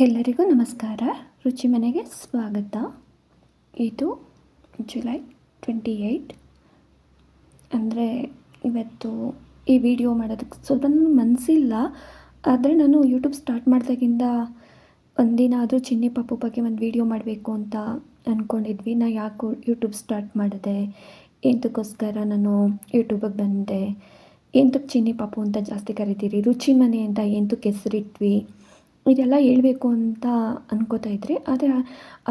ಎಲ್ಲರಿಗೂ ನಮಸ್ಕಾರ. ರುಚಿ ಮನೆಗೆ ಸ್ವಾಗತ. ಇದು ಜುಲೈ ಟ್ವೆಂಟಿ ಏಯ್ಟ್ ಅಂದರೆ ಇವತ್ತು ಈ ವಿಡಿಯೋ ಮಾಡೋದಕ್ಕೆ ಸ್ವಲ್ಪ ಮನಸ್ಸಿಲ್ಲ ಆದರೆ ನಾನು ಯೂಟ್ಯೂಬ್ ಸ್ಟಾರ್ಟ್ ಮಾಡಿದಾಗಿಂದ ಒಂದಿನ ಆದರೂ ಚಿನ್ನಿ ಪಾಪು ಬಗ್ಗೆ ಒಂದು ವಿಡಿಯೋ ಮಾಡಬೇಕು ಅಂತ ಅಂದ್ಕೊಂಡಿದ್ವಿ ನಾ ಯಾಕೆ ಯೂಟ್ಯೂಬ್ ಸ್ಟಾರ್ಟ್ ಮಾಡಿದೆ. ಎಂತಕ್ಕೋಸ್ಕರ ನಾನು ಯೂಟ್ಯೂಬಿಗೆ ಬಂದೆ. ಎಂತಕ್ಕೆ ಚಿನ್ನಿ ಪಾಪು ಅಂತ ಜಾಸ್ತಿ ಕರಿತೀರಿ? ರುಚಿ ಮನೆ ಅಂತ ಎಂತಕ್ಕೆ ಹೆಸರಿಟ್ವಿ? ಇದೆಲ್ಲ ಹೇಳಬೇಕು ಅಂತ ಅನ್ಕೋತಾ ಇದ್ರಿ, ಆದರೆ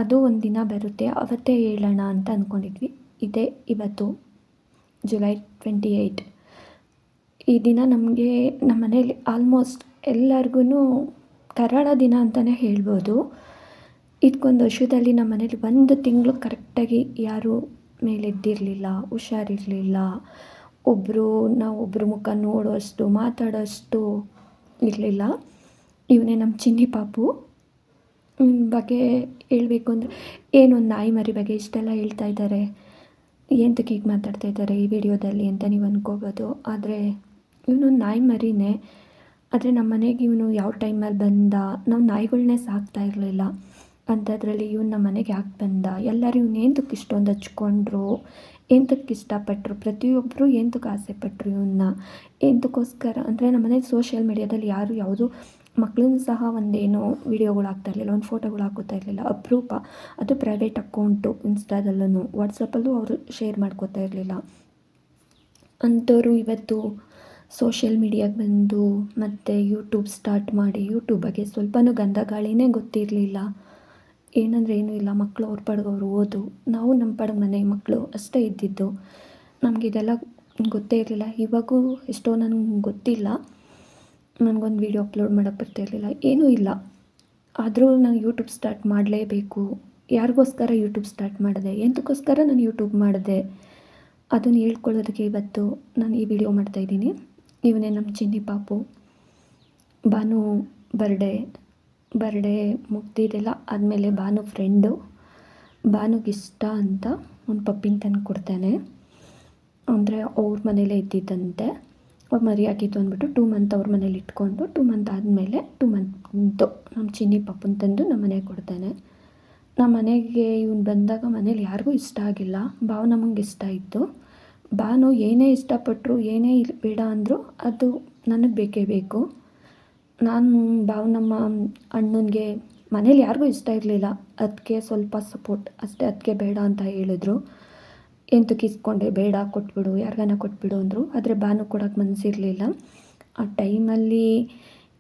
ಅದು ಒಂದು ದಿನ ಬರುತ್ತೆ. ಅವತ್ತೇ ಹೇಳೋಣ ಅಂತ ಅಂದ್ಕೊಂಡಿದ್ವಿ ಇದೇ ಇವತ್ತು ಜುಲೈ ಟ್ವೆಂಟಿ ಏಯ್ಟ್ ಈ ದಿನ ನಮಗೆ ನಮ್ಮ ಮನೇಲಿ ಆಲ್ಮೋಸ್ಟ್ ಎಲ್ಲರಿಗೂ ಕರಾಳ ದಿನ ಅಂತಲೇ ಹೇಳ್ಬೋದು. ಇದಕ್ಕೊಂದು ವರ್ಷದಲ್ಲಿ ನಮ್ಮ ಮನೇಲಿ ಒಂದು ತಿಂಗಳು ಕರೆಕ್ಟಾಗಿ ಯಾರೂ ಮೇಲೆದ್ದಿರಲಿಲ್ಲ, ಹುಷಾರಿರಲಿಲ್ಲ. ಒಬ್ಬರು ನಾವು ಒಬ್ಬರು ಮುಖ ನೋಡೋಷ್ಟು, ಮಾತಾಡೋಷ್ಟು ಇರಲಿಲ್ಲ. ಇವನೇ ನಮ್ಮ ಚಿನ್ನಿ ಪಾಪು. ಬಗ್ಗೆ ಹೇಳಬೇಕು ಅಂದರೆ ಏನೊಂದು ನಾಯಿ ಮರಿ ಬಗ್ಗೆ ಇಷ್ಟೆಲ್ಲ ಹೇಳ್ತಾ ಇದ್ದಾರೆ. ಎಂತಕ್ಕೆ ಹೀಗೆ ಮಾತಾಡ್ತಾ ಇದ್ದಾರೆ ಈ ವಿಡಿಯೋದಲ್ಲಿ ಅಂತ ನೀವು ಅಂದ್ಕೋಬೋದು ಆದರೆ ಇವನು ನಾಯಿ ಮರಿನೇ. ಆದರೆ ನಮ್ಮ ಮನೆಗೆ ಇವನು ಯಾವ ಟೈಮಲ್ಲಿ ಬಂದ? ನಾವು ನಾಯಿಗಳನ್ನೇ ಸಾಕ್ತಾ ಇರಲಿಲ್ಲ. ಅಂಥದ್ರಲ್ಲಿ ಇವನು ನಮ್ಮ ಮನೆಗೆ ಯಾಕೆ ಬಂದ? ಎಲ್ಲರೂ ಇವನು ಏನಕ್ಕೆ ಇಷ್ಟೊಂದು ಹಚ್ಕೊಂಡ್ರು? ಎಂತಕ್ಕೆ ಇಷ್ಟಪಟ್ಟರು ಪ್ರತಿಯೊಬ್ಬರು ಎಂತಕ್ಕೆ ಆಸೆ ಪಟ್ಟರು ಇವನ್ನ ಎಂತಕ್ಕೋಸ್ಕರ ಅಂದರೆ ನಮ್ಮ ಮನೇಲಿ ಸೋಷಿಯಲ್ ಮೀಡಿಯಾದಲ್ಲಿ ಯಾರು ಯಾವುದು ಮಕ್ಕಳನ್ನು ಸಹ ಒಂದೇನು ವೀಡಿಯೋಗಳು ಹಾಕ್ತಾ ಇರಲಿಲ್ಲ, ಒಂದು ಫೋಟೋಗಳು ಹಾಕೋತಾ ಇರಲಿಲ್ಲ. ಅಪರೂಪ, ಅದು ಪ್ರೈವೇಟ್ ಅಕೌಂಟು ಇನ್ಸ್ಟಾದಲ್ಲೂ ವಾಟ್ಸಪ್ಪಲ್ಲೂ ಅವರು ಶೇರ್ ಮಾಡ್ಕೋತಾ ಇರಲಿಲ್ಲ. ಅಂಥವರು ಇವತ್ತು ಸೋಷಿಯಲ್ ಮೀಡಿಯಾಗೆ ಬಂದು ಮತ್ತು ಯೂಟ್ಯೂಬ್ ಸ್ಟಾರ್ಟ್ ಮಾಡಿ ಯೂಟ್ಯೂಬ್ ಬಗ್ಗೆ ಸ್ವಲ್ಪನೂ ಗಂಧ ಗಾಳಿನೇ ಗೊತ್ತಿರಲಿಲ್ಲ. ಏನಂದರೆ ಏನೂ ಇಲ್ಲ ಮಕ್ಕಳು ಅವ್ರ ಪಾಡ್ಗೆ ಓದು. ನಾವು ನಮ್ಮ ಪಾಡ್ಗೆ ಮನೆ ಮಕ್ಕಳು ಅಷ್ಟೇ ಇದ್ದಿದ್ದು. ನಮಗಿದೆಲ್ಲ ಗೊತ್ತೇ ಇರಲಿಲ್ಲ. ಇವಾಗೂ ಎಷ್ಟೋ ನನಗೆ ಗೊತ್ತಿಲ್ಲ. ನನಗೊಂದು ವೀಡಿಯೋ ಅಪ್ಲೋಡ್ ಮಾಡೋಕ್ಕೆ ಬರ್ತಿರಲಿಲ್ಲ ಏನೂ ಇಲ್ಲ. ಆದರೂ ನಾನು ಯೂಟ್ಯೂಬ್ ಸ್ಟಾರ್ಟ್ ಮಾಡಲೇಬೇಕು. ಯಾರಿಗೋಸ್ಕರ ಯೂಟ್ಯೂಬ್ ಸ್ಟಾರ್ಟ್ ಮಾಡಿದೆ? ಎಂತಕ್ಕೋಸ್ಕರ ನಾನು ಯೂಟ್ಯೂಬ್ ಮಾಡಿದೆ? ಅದನ್ನು ಹೇಳ್ಕೊಳ್ಳೋದಕ್ಕೆ ಇವತ್ತು ನಾನು ಈ ವಿಡಿಯೋ ಮಾಡ್ತಾಯಿದ್ದೀನಿ ಇವನೇ ನಮ್ಮ ಚಿನ್ನಿ ಪಾಪು. ಬಾನು ಬರ್ಡೇ ಬರ್ಡೇ ಮುಗ್ದಿದೆಲ್ಲ ಆದಮೇಲೆ ಬಾನು ಫ್ರೆಂಡು ಭಾನುಗಿಷ್ಟ ಅಂತ ಒಂದು ಪಪ್ಪಿನ ತಂದು ಕೊಡ್ತಾನೆ ಅಂದರೆ ಅವ್ರ ಮನೇಲೇ ಇದ್ದಿದ್ದಂತೆ. ಮರಿ ಹಾಕಿತ್ತು ಅಂದ್ಬಿಟ್ಟು ಟೂ ಮಂತ್ ಅವ್ರ ಮನೇಲಿ ಇಟ್ಕೊಂಡು ಟೂ ಮಂತ್ ಆದಮೇಲೆ ಟೂ ಮಂತ್ ನಮ್ಮ ಚಿನ್ನಿ ಪಪ್ಪನ ತಂದು ನಮ್ಮ ಮನೆಗೆ ಕೊಡ್ತಾನೆ. ನಮ್ಮ ಮನೆಗೆ ಇವನು ಬಂದಾಗ ಮನೇಲಿ ಯಾರಿಗೂ ಇಷ್ಟ ಆಗಿಲ್ಲ. ಭಾವ ನಮಗೆ ಇಷ್ಟ ಇತ್ತು. ಭಾನು ಏನೇ ಇಷ್ಟಪಟ್ಟರು ಏನೇ ಬೇಡ ಅಂದರೂ ಅದು ನನಗೆ ಬೇಕೇ ಬೇಕು. ನಾನು ಬಾವು ನಮ್ಮ ಅಣ್ಣನಿಗೆ ಮನೇಲಿ ಯಾರಿಗೂ ಇಷ್ಟ ಇರಲಿಲ್ಲ. ಅದಕ್ಕೆ ಸ್ವಲ್ಪ ಸಪೋರ್ಟ್ ಅಷ್ಟೇ ಅದಕ್ಕೆ ಬೇಡ ಅಂತ ಹೇಳಿದ್ರು. ಎಂತಕ್ಕೆ ಇಸ್ಕೊಂಡೆ ಬೇಡ, ಕೊಟ್ಬಿಡು, ಯಾರಿಗಾನ ಕೊಟ್ಬಿಡು ಅಂದರು. ಆದರೆ ಬಾನು ಕೊಡೋಕೆ ಮನಸ್ಸಿರಲಿಲ್ಲ ಆ ಟೈಮಲ್ಲಿ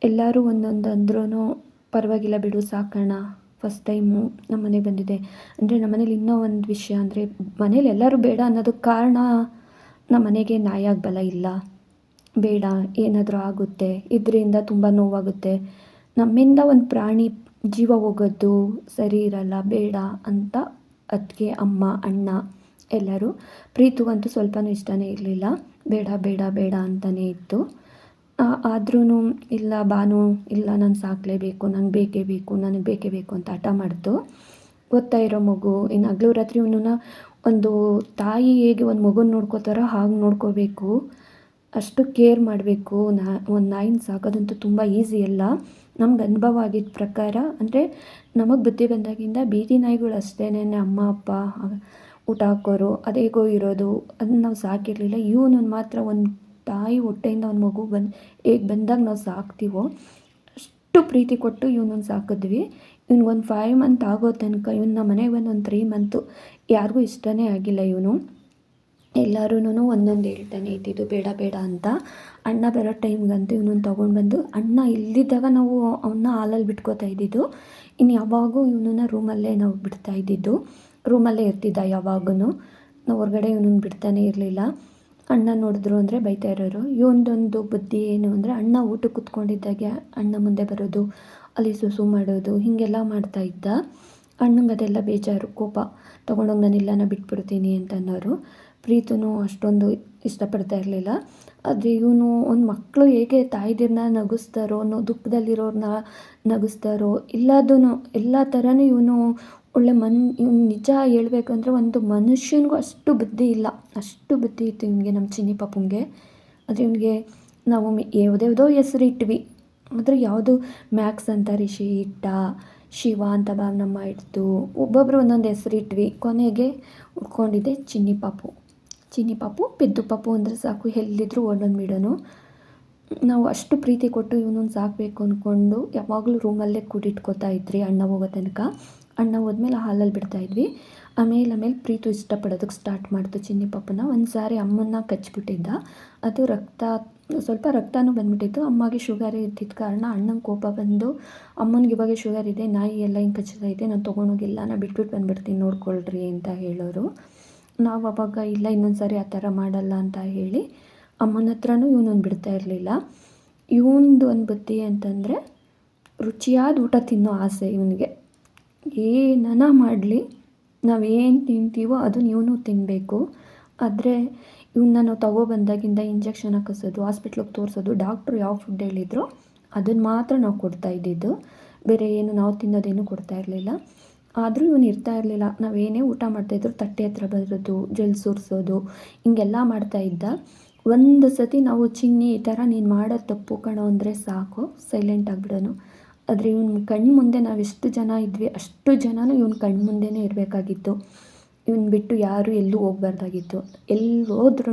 ಎಲ್ಲರೂ ಒಂದೊಂದು ಅಂದ್ರೂ ಪರವಾಗಿಲ್ಲ ಬಿಡು ಸಾಕೋಣ ಫಸ್ಟ್ ಟೈಮು ನಮ್ಮ ಮನೆಗೆ ಬಂದಿದೆ. ಅಂದರೆ ನಮ್ಮ ಮನೇಲಿ ಇನ್ನೂ ಒಂದು ವಿಷಯ ಅಂದರೆ ಮನೇಲಿ ಎಲ್ಲರೂ ಬೇಡ ಅನ್ನೋದಕ್ಕೆ ಕಾರಣ ನಮ್ಮ ಮನೆಗೆ ನಾಯಾಗಿ ಬಲ ಇಲ್ಲ. ಬೇಡ, ಏನಾದರೂ ಆಗುತ್ತೆ. ಇದರಿಂದ ತುಂಬ ನೋವಾಗುತ್ತೆ. ನಮ್ಮಿಂದ ಒಂದು ಪ್ರಾಣಿ ಜೀವ ಹೋಗೋದು ಸರಿ ಇರಲ್ಲ, ಬೇಡ ಅಂತ ಅದಕ್ಕೆ ಅಮ್ಮ, ಅಣ್ಣ ಎಲ್ಲರೂ ಪ್ರೀತುಗಂತೂ ಸ್ವಲ್ಪನೂ ಇಷ್ಟನೇ ಇರಲಿಲ್ಲ. ಬೇಡ ಬೇಡ ಬೇಡ ಅಂತಲೇ ಇತ್ತು. ಆದ್ರೂ ಇಲ್ಲ, ಬಾನು ಇಲ್ಲ, ನಾನು ಸಾಕಲೇಬೇಕು ನನಗೆ ಬೇಕೇ ಬೇಕು, ನನಗೆ ಬೇಕೇ ಬೇಕು ಅಂತ ಹಠ ಮಾಡ್ತು. ಓದ್ತಾ ಇರೋ ಮಗು ಇನ್ನು ಹಗ್ಲು ರಾತ್ರಿ ಇವನನ್ನ ಒಂದು ತಾಯಿ ಹೇಗೆ ಒಂದು ಮಗುನ ನೋಡ್ಕೋತಾರೋ ಹಾಗೆ ನೋಡ್ಕೋಬೇಕು. ಅಷ್ಟು ಕೇರ್ ಮಾಡಬೇಕು. ನಾ, ಒಂದು ನಾಯಿನ ಸಾಕೋದಂತೂ ತುಂಬ ಈಸಿ ಅಲ್ಲ. ನಮ್ಗೆ ಅನುಭವ ಆಗಿದ್ದ ಪ್ರಕಾರ, ಅಂದರೆ ನಮಗೆ ಬುದ್ಧಿ ಬಂದಾಗಿಂದ ಬೀದಿ ನಾಯಿಗಳು ಅಷ್ಟೇನೆ ಅಮ್ಮ, ಅಪ್ಪ ಊಟ ಹಾಕೋರು, ಅದೇಗೋ ಇರೋದು ಅದನ್ನ ನಾವು ಸಾಕಿರಲಿಲ್ಲ. ಇವನನ್ನು ಮಾತ್ರ ಒಂದು ತಾಯಿ ಹೊಟ್ಟೆಯಿಂದ ಒಂದು ಮಗು ಬಂದು, ಹೇಗೆ ಬಂದಾಗ ನಾವು ಸಾಕ್ತೀವೋ, ಅಷ್ಟು ಪ್ರೀತಿ ಕೊಟ್ಟು ಇವನನ್ನು ಸಾಕಿದ್ವಿ. ಒಂದು ಫೈವ್ ಮಂತ್ ಆಗೋ ತನಕ, ಇವನು ನಮ್ಮ ಮನೆಗೆ ಬಂದು ಒಂದು ತ್ರೀ ಮಂತು ಯಾರಿಗೂ ಇಷ್ಟನೇ ಆಗಿಲ್ಲ ಇವನು. ಎಲ್ಲರೂ ಒಂದೊಂದು ಹೇಳ್ತಾನೆ ಇದ್ದಿದ್ದು ಬೇಡ ಬೇಡ ಅಂತ. ಅಣ್ಣ ಬರೋ ಟೈಮ್ಗಂತೂ ಇವನನ್ನು ತೊಗೊಂಡು ಬಂದು, ಅಣ್ಣ ಇಲ್ಲಿದ್ದಾಗ ನಾವು ಅವನ್ನ ಹಾಲಲ್ಲಿ ಬಿಟ್ಕೋತಾ ಇದ್ದಿದ್ದು. ಇನ್ನು ಯಾವಾಗೂ ಇವನನ್ನ ರೂಮಲ್ಲೇ ನಾವು ಬಿಡ್ತಾ ಇದ್ದಿದ್ದು. ರೂಮಲ್ಲೇ ಇರ್ತಿದ್ದ ಯಾವಾಗೂ ಹೊರಗಡೆ ಇವನನ್ನು ಬಿಡ್ತಾನೆ ಇರಲಿಲ್ಲ. ಅಣ್ಣ ನೋಡಿದ್ರು ಅಂದರೆ ಬೈತಾ ಇರೋರು. ಇವನದೊಂದು ಬುದ್ಧಿ ಏನು ಅಂದರೆ ಅಣ್ಣ ಊಟಕ್ಕೆ ಕೂತ್ಕೊಂಡಿದ್ದಾಗೆ ಅಣ್ಣ ಮುಂದೆ ಬರೋದು, ಅಲ್ಲಿ ಸುಸು ಮಾಡೋದು, ಹೀಗೆಲ್ಲ ಮಾಡ್ತಾ ಇದ್ದ. ಅಣ್ಣಂಗೆ ಅದೆಲ್ಲ ಬೇಜಾರು, ಕೋಪ. ತೊಗೊಂಡೋಗಿ ನಾನು ಇಲ್ಲನ ಬಿಟ್ಬಿಡ್ತೀನಿ ಅಂತ ಅನ್ನೋರು. ಪ್ರೀತನು ಅಷ್ಟೊಂದು ಇಷ್ಟಪಡ್ತಾ ಇರಲಿಲ್ಲ. ಆದರೆ ಇವನು ಒಂದು ಮಕ್ಕಳು ಹೇಗೆ ತಾಯಿದಿರನ್ನ ನಗಿಸ್ತಾರೋ ದುಃಖದಲ್ಲಿರೋರನ್ನ ನಗಿಸ್ತಾರೋ ಇಲ್ಲದೂ ಎಲ್ಲ ಥರನೂ ಇವನು ಒಳ್ಳೆ ಮನ್, ಇವ್ನು ನಿಜ ಹೇಳ್ಬೇಕಂದ್ರೆ ಒಂದು ಮನುಷ್ಯನಿಗೂ ಅಷ್ಟು ಬುದ್ಧಿ ಇಲ್ಲ. ಅಷ್ಟು ಬುದ್ಧಿ ಇತ್ತು ಇವನಿಗೆ ನಮ್ಮ ಚಿನ್ನಿ ಪಾಪುಂಗೆ. ಆದರೆ ಇವನಿಗೆ ನಾವು ಯಾವುದ್ಯಾವುದೋ ಹೆಸ್ರು ಇಟ್ವಿ. ಆದರೆ ಯಾವುದು ಮ್ಯಾಕ್ಸ್ ಅಂತ ರಿಷಿ ಇಟ್ಟ, ಶಿವ ಅಂತ ಭಾವನಮ್ಮ ಇಡ್ತು ಒಬ್ಬೊಬ್ಬರು ಒಂದೊಂದು ಹೆಸ್ರು ಇಟ್ವಿ. ಕೊನೆಗೆ ಉಳ್ಕೊಂಡಿದ್ದೆ ಚಿನ್ನಿ ಪಾಪು. ಚಿನ್ನಿ ಪಾಪು, ಪೆದ್ದು ಪಾಪು ಅಂದರೆ ಸಾಕು ಎಲ್ಲಿದ್ದರೂ ಓಡೋನ್ಬಿಡೋನು ನಾವು ಅಷ್ಟು ಪ್ರೀತಿ ಕೊಟ್ಟು ಇವನೊಂದು ಸಾಕಬೇಕು ಅಂದ್ಕೊಂಡು ಯಾವಾಗಲೂ ರೂಮಲ್ಲೇ ಕೂಡಿಟ್ಕೋತಾ ಇದ್ರಿ ಅಣ್ಣ ಹೋಗೋ ತನಕ. ಅಣ್ಣ ಹೋದ್ಮೇಲೆ ಹಾಲಲ್ಲಿ ಬಿಡ್ತಾಯಿದ್ವಿ ಆಮೇಲೆ ಆಮೇಲೆ ಪ್ರೀತು ಇಷ್ಟಪಡೋದಕ್ಕೆ ಸ್ಟಾರ್ಟ್ ಮಾಡ್ತು ಚಿನ್ನಿ ಪಾಪನ ಒಂದು ಸಾರಿ ಅಮ್ಮನ್ನ ಕಚ್ಬಿಟ್ಟಿದ್ದ. ಅದು ರಕ್ತ, ಸ್ವಲ್ಪ ರಕ್ತನೂ ಬಂದ್ಬಿಟ್ಟಿತ್ತು. ಅಮ್ಮಗೆ ಶುಗರ್ ಇದ್ದಿದ್ದ ಕಾರಣ ಅಣ್ಣಂಗೆ ಕೋಪ ಬಂದು, ಅಮ್ಮನಿಗೆ ಇವಾಗ ಶುಗರ್ ಇದೆ, ನಾಯಿ ಎಲ್ಲ ಹಿಂಗೆ ಕಚ್ಚತಾ ಇದೆ, ನಾನು ತೊಗೊಂಡೋಗಿಲ್ಲ, ನಾನು ಬಿಟ್ಬಿಟ್ಟು ಬಂದ್ಬಿಡ್ತೀನಿ, ನೋಡ್ಕೊಳ್ರಿ ಅಂತ ಹೇಳೋರು. ನಾವು ಅವಾಗ, ಇಲ್ಲ, ಇನ್ನೊಂದು ಸಾರಿ ಆ ಥರ ಮಾಡಲ್ಲ ಅಂತ ಹೇಳಿ ಅಮ್ಮನ ಹತ್ರನೂ ಇವನೊಂದು ಬಿಡ್ತಾ ಇರಲಿಲ್ಲ. ಇವನದು ಒಂದು ಬುದ್ಧಿ ಅಂತಂದರೆ, ರುಚಿಯಾದ ಊಟ ತಿನ್ನೋ ಆಸೆ ಇವನಿಗೆ. ಏನನ ಮಾಡಲಿ, ನಾವೇನು ತಿಂತೀವೋ ಅದನ್ನ ಇವನು ತಿನ್ನಬೇಕು ಆದರೆ ಇವನ್ನ ನಾವು ತಗೊಬಂದಾಗಿಂದ ಇಂಜೆಕ್ಷನ್ ಹಾಕಿಸೋದು, ಹಾಸ್ಪಿಟ್ಲಿಗೆ ತೋರಿಸೋದು, ಡಾಕ್ಟ್ರು ಯಾವ ಫುಡ್ ಹೇಳಿದ್ರು ಅದನ್ನು ಮಾತ್ರ ನಾವು ಕೊಡ್ತಾ ಇದ್ದಿದ್ದು. ಬೇರೆ ಏನು ನಾವು ತಿನ್ನೋದೇನು ಕೊಡ್ತಾ ಇರಲಿಲ್ಲ. ಆದರೂ ಇವನು ಇರ್ತಾ ಇರಲಿಲ್ಲ. ನಾವೇನೇ ಊಟ ಮಾಡ್ತಾಯಿದ್ರು ತಟ್ಟೆ ಹತ್ರ ಬರೋದು, ಜಲ್ ಸುರಿಸೋದು, ಹಿಂಗೆಲ್ಲ ಮಾಡ್ತಾಯಿದ್ದ ಒಂದು ಸತಿ ನಾವು ಚಿನ್ನಿ ಈ ಥರ ನೀನು ಮಾಡೋದು ತಪ್ಪು ಕಣೋ ಅಂದರೆ ಸಾಕು ಸೈಲೆಂಟ್ ಆಗಿಬಿಡೋನು. ಆದರೆ ಇವನ್ ಕಣ್ಣು ಮುಂದೆ ನಾವು ಎಷ್ಟು ಜನ ಇದ್ವಿ, ಅಷ್ಟು ಜನನೂ ಇವ್ನ ಕಣ್ಣು ಮುಂದೆನೇ ಇರಬೇಕಾಗಿತ್ತು. ಇವ್ನ ಬಿಟ್ಟು ಯಾರೂ ಎಲ್ಲೂ ಹೋಗ್ಬಾರ್ದಾಗಿತ್ತು. ಎಲ್ಲಿ ಹೋದ್ರೂ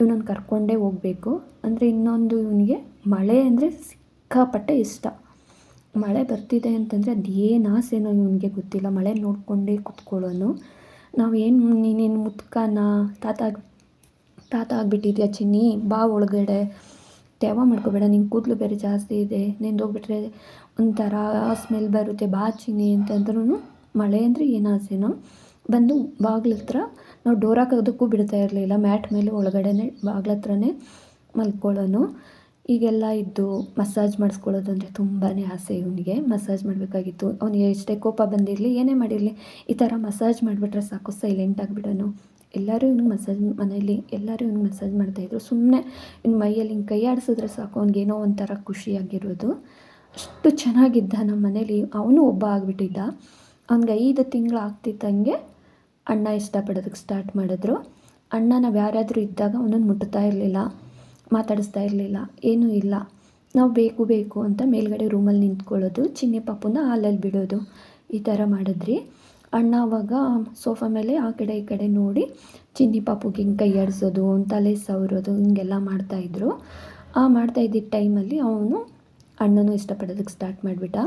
ಇವನನ್ನು ಕರ್ಕೊಂಡೇ ಹೋಗಬೇಕು. ಅಂದರೆ ಇನ್ನೊಂದು ಇವನಿಗೆ ಮಳೆ ಅಂದರೆ ಸಿಕ್ಕಾಪಟ್ಟೆ ಇಷ್ಟ. ಮಳೆ ಬರ್ತಿದೆ ಅಂತಂದರೆ ಅದು ಏನು ಆಸೆನೋ ಇವನಿಗೆ ಗೊತ್ತಿಲ್ಲ. ಮಳೆ ನೋಡಿಕೊಂಡೇ ಕುತ್ಕೊಳ್ಳೋನು. ನಾವು ಏನು ನೀನೇನು ಮುತ್ಕನ, ತಾತ ತಾತ ಆಗಿಬಿಟ್ಟಿದ್ಯಾ ಚಿನ್ನಿ? ಬಾ ಒಳಗಡೆ. ತ್ಯಾವ ಮಾಡ್ಕೋಬೇಡ ನಿಂಗೆ ಕೂದಲು ಬೇರೆ ಜಾಸ್ತಿ ಇದೆ, ನೆಂದೋಗ್ಬಿಟ್ರೆ ಒಂಥರ ಸ್ಮೆಲ್ ಬರುತ್ತೆ, ಬಾಚಿನಿ ಅಂತಂದ್ರೂ ಮಳೆ ಅಂದರೆ ಏನು ಆಸೆನೋ? ಬಂದು ಬಾಗ್ಲ ಹತ್ರ ನಾವು ಡೋರ್ ಹಾಕೋದಕ್ಕೂ ಬಿಡ್ತಾ ಇರಲಿಲ್ಲ, ಮ್ಯಾಟ್ ಮೇಲೆ ಒಳಗಡೆನೆ ಬಾಗ್ಲ ಹತ್ರನೇ ಮಲ್ಕೊಳ್ಳೋನು. ಈಗೆಲ್ಲ ಇದ್ದು ಮಸಾಜ್ ಮಾಡಿಸ್ಕೊಳ್ಳೋದು ಅಂದರೆ ತುಂಬಾ ಆಸೆ ಇವನಿಗೆ, ಮಸಾಜ್ ಮಾಡಬೇಕಾಗಿತ್ತು. ಅವನಿಗೆ ಎಷ್ಟೇ ಕೋಪ ಬಂದಿರಲಿ, ಏನೇ ಮಾಡಿರಲಿ, ಈ ಥರ ಮಸಾಜ್ ಮಾಡಿಬಿಟ್ರೆ ಸಾಕು ಸೈಲೆಂಟ್ ಆಗಿಬಿಡೋನು. ಎಲ್ಲರೂ ಇವ್ನಿಗೆ ಮಸಾಜ್ ಮನೇಲಿ ಎಲ್ಲರೂ ಇವ್ನಿಗೆ ಮಸಾಜ್ ಮಾಡ್ತಾಯಿದ್ರು ಸುಮ್ಮನೆ ಇವ್ನ ಮೈಯಲ್ಲಿ ಹಿಂಗೆ ಕೈ ಆಡಿಸಿದ್ರೆ ಸಾಕು ಅವ್ನಿಗೇನೋ ಒಂಥರ ಖುಷಿಯಾಗಿರೋದು ಅಷ್ಟು ಚೆನ್ನಾಗಿದ್ದ ನಮ್ಮ ಮನೇಲಿ, ಅವನು ಒಬ್ಬ ಆಗಿಬಿಟ್ಟಿದ್ದ. ಅವ್ನಿಗೆ ಐದು ತಿಂಗಳು ಆಗ್ತಿದ್ದಂಗೆ ಅಣ್ಣ ಇಷ್ಟಪಡೋದಕ್ಕೆ ಸ್ಟಾರ್ಟ್ ಮಾಡಿದ್ರು. ಅಣ್ಣ ನಾವು ಯಾರಾದರೂ ಇದ್ದಾಗ ಅವನನ್ನು ಮುಟ್ತಾ ಇರಲಿಲ್ಲ, ಮಾತಾಡಿಸ್ತಾ ಇರಲಿಲ್ಲ, ಏನೂ ಇಲ್ಲ. ನಾವು ಬೇಕು ಬೇಕು ಅಂತ ಮೇಲ್ಗಡೆ ರೂಮಲ್ಲಿ ನಿಂತ್ಕೊಳ್ಳೋದು, ಚಿನ್ನಿ ಪಾಪುನ ಹಾಲಲ್ಲಿ ಬಿಡೋದು, ಈ ಥರ ಮಾಡಿದ್ರಿ. ಅಣ್ಣ ಅವಾಗ ಸೋಫಾ ಮೇಲೆ ಆ ಕಡೆ ಈ ಕಡೆ ನೋಡಿ ಚಿನ್ನಿ ಪಾಪುಗೆ ಹಿಂಗೆ ಕೈ ಆಡಿಸೋದು ತಲೆ ಸವರೋದು, ಹಿಂಗೆಲ್ಲ ಮಾಡ್ತಾಯಿದ್ರು ಆ ಮಾಡ್ತಾ ಇದ್ದಿದ್ದ ಟೈಮಲ್ಲಿ ಅವನು ಅಣ್ಣನೂ ಇಷ್ಟಪಡೋದಕ್ಕೆ ಸ್ಟಾರ್ಟ್ ಮಾಡಿಬಿಟ್ಟ.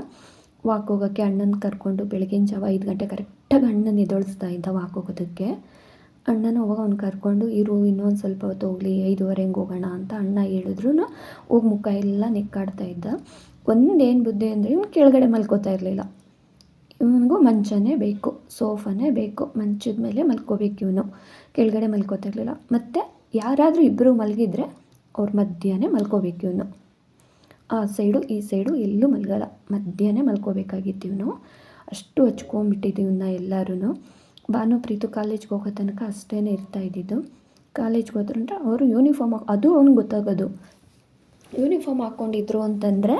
ವಾಕ್ ಹೋಗೋಕ್ಕೆ ಅಣ್ಣನ ಕರ್ಕೊಂಡು ಬೆಳಗಿನ ಜಾವ ಐದು ಗಂಟೆ ಕರೆಕ್ಟಾಗಿ ಅಣ್ಣನ ಎದೊಳಿಸ್ತಾ ಇದ್ದ ವಾಕ್ ಹೋಗೋದಕ್ಕೆ. ಅಣ್ಣನ ಅವಾಗ ಅವ್ನು ಕರ್ಕೊಂಡು, ಇರು, ಇನ್ನೊಂದು ಸ್ವಲ್ಪ ಹೊತ್ತು ಹೋಗಲಿ, ಐದುವರೆ ಹಂಗೆ ಹೋಗೋಣ ಅಂತ ಅಣ್ಣ ಹೇಳಿದ್ರು ಹೋಗಿ ಮುಖ ಎಲ್ಲ ನೆಕ್ಕಾಡ್ತಾ ಇದ್ದ. ಒಂದೇನು ಬುದ್ಧಿ ಅಂದರೆ ಇವ್ನು ಕೆಳಗಡೆ ಮಲ್ಕೋತಾ ಇರಲಿಲ್ಲ. ಇವನಿಗೂ ಮಂಚನೇ ಬೇಕು, ಸೋಫಾನೇ ಬೇಕು, ಮಂಚದ ಮೇಲೆ ಮಲ್ಕೋಬೇಕು ಇವನು. ಕೆಳಗಡೆ ಮಲ್ಕೋತಾ ಇರಲಿಲ್ಲ. ಮತ್ತು ಯಾರಾದರೂ ಇಬ್ಬರು ಮಲಗಿದ್ರೆ ಅವ್ರ ಮಧ್ಯಾಹ್ನ ಮಲ್ಕೋಬೇಕು ಇವನು. ಆ ಸೈಡು, ಈ ಸೈಡು ಎಲ್ಲೂ ಮಲಗಲ್ಲ. ಮಧ್ಯಾಹ್ನ ಮಲ್ಕೋಬೇಕಾಗಿತ್ತು ಇವನು. ಅಷ್ಟು ಹಚ್ಕೊಂಬಿಟ್ಟಿದ್ದು ಇವನ್ನ ಎಲ್ಲರೂ ಭಾನು ಪ್ರೀತು ಕಾಲೇಜ್ಗೆ ಹೋಗೋ ತನಕ ಅಷ್ಟೇ ಇರ್ತಾ ಇದ್ದಿದ್ದು. ಕಾಲೇಜ್ಗೆ ಹೋದ್ರಂದ್ರೆ ಅವರು ಯೂನಿಫಾರ್ಮ್ ಅದು ಅವ್ನಿಗೆ ಗೊತ್ತಾಗೋದು. ಯೂನಿಫಾರ್ಮ್ ಹಾಕ್ಕೊಂಡಿದ್ರು ಅಂತಂದರೆ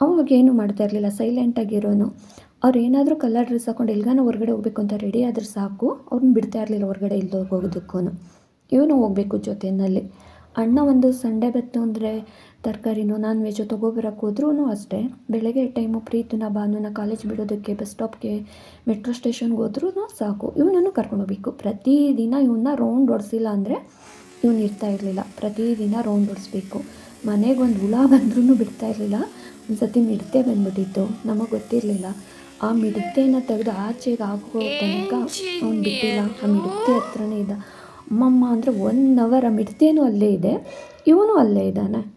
ಅವಾಗೇನು ಮಾಡ್ತಾ ಇರಲಿಲ್ಲ. ಸೈಲೆಂಟಾಗಿರೋನು ಅವ್ರು ಏನಾದರೂ ಕಲರ್ ಡ್ರೆಸ್ ಹಾಕೊಂಡು ಎಲ್ಗಾನ ಹೊರಗಡೆ ಹೋಗಬೇಕು ಅಂತ ರೆಡಿ ಆದರೆ ಸಾಕು. ಅವ್ರನ್ನ ಬಿಡ್ತಾ ಇರಲಿಲ್ಲ ಹೊರಗಡೆ ಇಲ್ಲಿ ಹೋಗೋದಕ್ಕೂ ಇವನು ಹೋಗಬೇಕು ಜೊತೆಯಲ್ಲಿ ಅಣ್ಣ ಒಂದು ಸಂಡೆ ಬತ್ತು ಅಂದರೆ ತರಕಾರಿನೋ ನಾನ್ ವೆಜ್ ತೊಗೊಬರಕ್ಕೆ ಹೋದ್ರೂ ಅಷ್ಟೇ. ಬೆಳಗ್ಗೆ ಟೈಮು ಪ್ರೀತಿನ ಬಾನುನ ಕಾಲೇಜ್ ಬಿಡೋದಕ್ಕೆ ಬಸ್ ಸ್ಟಾಪ್ಗೆ ಮೆಟ್ರೋ ಸ್ಟೇಷನ್ಗೆ ಹೋದ್ರೂ ಸಾಕು. ಇವನನ್ನು ಕರ್ಕೊಂಡು ಹೋಗ್ಬೇಕು. ಪ್ರತಿದಿನ ಇವನ್ನ ರೌಂಡ್ ಹೊಡೆಸಿಲ್ಲ ಅಂದರೆ ಇವನು ಇರ್ತಾ ಇರಲಿಲ್ಲ. ಪ್ರತಿದಿನ ರೌಂಡ್ ಹೊಡಿಸ್ಬೇಕು ಮನೆಗೆ ಒಂದು ಹುಳ ಬಂದ್ರೂ ಬಿಡ್ತಾ ಇರಲಿಲ್ಲ. ಒಂದು ಸತಿ ಮಿಡ್ತೆ ಬಂದ್ಬಿಟ್ಟಿತ್ತು. ನಮಗೆ ಗೊತ್ತಿರಲಿಲ್ಲ. ಆ ಮಿಡತೆನ ತೆಗೆದು ಆಚೆಗೆ ಹಾಕೋ ತನಕ ಅವ್ನು ಬಿಟ್ಟಿಲ್ಲ. ಆ ಮಿಡತೆ ಹತ್ರನೇ ಇದ್ದ. ಅಮ್ಮಮ್ಮ ಅಂದರೆ ಒನ್ ಅವರ್ ಆ ಮಿಡತೆನೂ ಅಲ್ಲೇ ಇದೆ. ಇವನು ಅಲ್ಲೇ ಇದ್ದಾನೆ.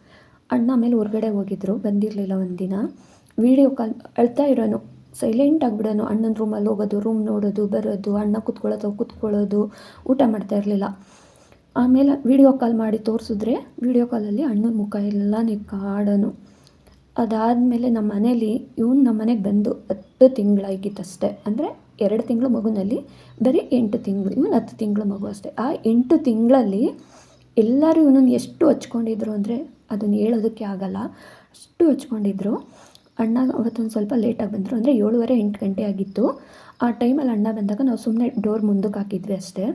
ಅಣ್ಣ ಆಮೇಲೆ ಹೊರಗಡೆ ಹೋಗಿದ್ರು. ಬಂದಿರಲಿಲ್ಲ ಒಂದಿನ. ವೀಡಿಯೋ ಕಾಲ್ ಅಳ್ತಾ ಇರೋನು. ಸೈಲೆಂಟ್ ಆಗಿಬಿಡೋನು. ಅಣ್ಣನ ರೂಮಲ್ಲಿ ಹೋಗೋದು ರೂಮ್ ನೋಡೋದು, ಬರೋದು, ಅಣ್ಣ ಕುತ್ಕೊಳ್ಳೋದು ಕುತ್ಕೊಳ್ಳೋದು, ಊಟ ಮಾಡ್ತಾ ಇರಲಿಲ್ಲ. ಆಮೇಲೆ ವೀಡಿಯೋ ಕಾಲ್ ಮಾಡಿ ತೋರಿಸಿದ್ರೆ ವೀಡಿಯೋ ಕಾಲಲ್ಲಿ ಅಣ್ಣನ ಮುಖ ಎಲ್ಲ ಕಾಡೋನು. ಅದಾದಮೇಲೆ ನಮ್ಮ ಮನೇಲಿ ಇವ್ನು ನಮ್ಮ ಮನೆಗೆ ಬಂದು ಹತ್ತು ತಿಂಗಳಾಗಿತ್ತಷ್ಟೇ. ಅಂದರೆ ಎರಡು ತಿಂಗಳು ಮಗುನಲ್ಲಿ, ಬರೀ ಎಂಟು ತಿಂಗಳು, ಇವನು ಹತ್ತು ತಿಂಗಳು ಮಗು ಅಷ್ಟೇ. ಆ ಎಂಟು ತಿಂಗಳಲ್ಲಿ ಎಲ್ಲರೂ ಇವನನ್ನು ಎಷ್ಟು ಹಚ್ಕೊಂಡಿದ್ರು ಅಂದರೆ ಅದನ್ನು ಹೇಳೋದಕ್ಕೆ ಆಗಲ್ಲ. ಅಷ್ಟು ಹಚ್ಕೊಂಡಿದ್ರು. ಅಣ್ಣ ಅವತ್ತೊಂದು ಸ್ವಲ್ಪ ಲೇಟಾಗಿ ಬಂದರು. ಅಂದರೆ ಏಳುವರೆ ಎಂಟು ಗಂಟೆ ಆಗಿತ್ತು. ಆ ಟೈಮಲ್ಲಿ ಅಣ್ಣ ಬಂದಾಗ ನಾವು ಸುಮ್ಮನೆ ಡೋರ್ ಮುಂದಕ್ಕೆ ಹಾಕಿದ್ವಿ ಅಷ್ಟೇ.